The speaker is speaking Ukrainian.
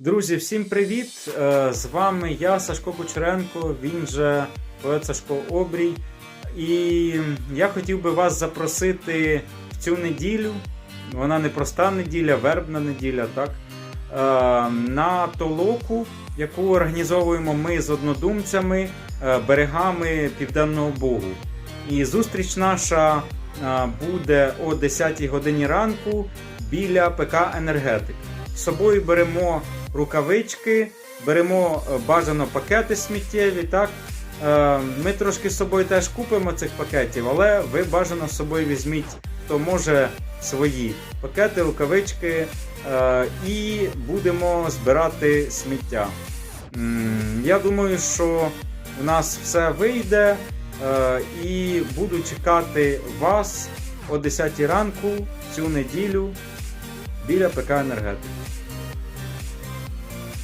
Друзі, всім привіт! Е, З вами я, Сашко Кучеренко, він же поет Сашко Обрій. І я хотів би вас запросити в цю неділю. Вона не проста неділя, вербна неділя, так? Е, На толоку, яку організовуємо ми з однодумцями е, берегами Південного Бугу. І зустріч наша буде о 10 годині ранку біля ПК Енергетик. З собою беремо рукавички, беремо е, бажано пакети сміттєві. Так? Е, Ми трошки з собою теж купимо цих пакетів, але ви бажано з собою візьміть, хто може свої пакети, рукавички е, і будемо збирати сміття. Я думаю, що у нас все вийде і буду чекати вас о 10 ранку цю неділю біля ПК Енергетик.